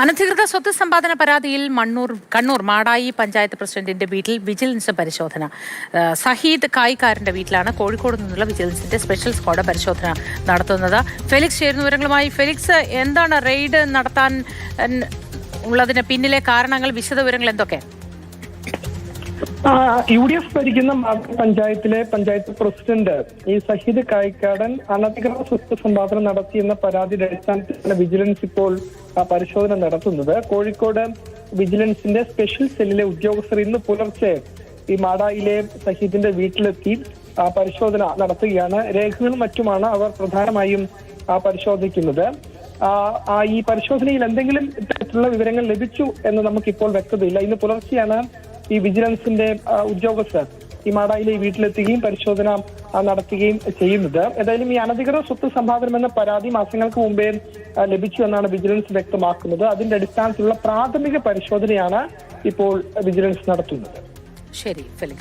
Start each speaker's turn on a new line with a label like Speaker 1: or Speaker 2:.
Speaker 1: അനധികൃത സ്വത്ത് സമ്പാദന പരാതിയിൽ മണ്ണൂർ കണ്ണൂർ മാടായി പഞ്ചായത്ത് പ്രസിഡന്റിന്റെ വീട്ടിൽ വിജിലൻസ് പരിശോധന. സഹീദ് കായിക്കാരന്റെ വീട്ടിലാണ് കോഴിക്കോട് നിന്നുള്ള വിജിലൻസിന്റെ സ്പെഷ്യൽ സ്ക്വാഡ് പരിശോധന നടത്തുന്നത്. ഫെലിക്സ് ചേരുന്ന വിവരങ്ങളുമായി ഫെലിക്സ് എന്താണ് റെയ്ഡ് നടത്താൻ ഉള്ളതിന് പിന്നിലെ കാരണങ്ങൾ വിശദവിവരങ്ങൾ എന്തൊക്കെ?
Speaker 2: യു ഡി എഫ് ഭരിക്കുന്ന പഞ്ചായത്തിലെ പഞ്ചായത്ത് പ്രസിഡന്റ് ഈ സഹീദ് കായിക്കാടൻ അനധികൃത സ്വത്ത് സമ്പാദനം നടത്തിയെന്ന പരാതിയുടെ അടിസ്ഥാനത്തിലാണ് വിജിലൻസ് ഇപ്പോൾ പരിശോധന നടത്തുന്നത്. കോഴിക്കോട് വിജിലൻസിന്റെ സ്പെഷ്യൽ സെല്ലിലെ ഉദ്യോഗസ്ഥർ ഇന്ന് പുലർച്ചെ ഈ മാടായിലെ സഹീദിന്റെ വീട്ടിലെത്തി ആ, പരിശോധന നടത്തുകയാണ്. രേഖകളും മറ്റുമാണ് അവർ പ്രധാനമായും പരിശോധിക്കുന്നത്. ആ, ഈ പരിശോധനയിൽ എന്തെങ്കിലും തരത്തിലുള്ള വിവരങ്ങൾ ലഭിച്ചു എന്ന് നമുക്കിപ്പോൾ വ്യക്തതയില്ല. ഇന്ന് പുലർച്ചെയാണ് ഈ വിജിലൻസിന്റെ ഉദ്യോഗസ്ഥർ ഈ മാടായിലെ വീട്ടിലെത്തുകയും പരിശോധന നടത്തുകയും ചെയ്യുന്നത്. ഏതായാലും ഈ അനധികൃത സ്വത്ത് സമ്പാദനം എന്ന പരാതി മാസങ്ങൾക്ക് മുമ്പേ ലഭിച്ചു എന്നാണ് വിജിലൻസ് വ്യക്തമാക്കുന്നത്. അതിന്റെ അടിസ്ഥാനത്തിലുള്ള പ്രാഥമിക പരിശോധനയാണ് ഇപ്പോൾ വിജിലൻസ് നടത്തുന്നത്.
Speaker 1: ശരി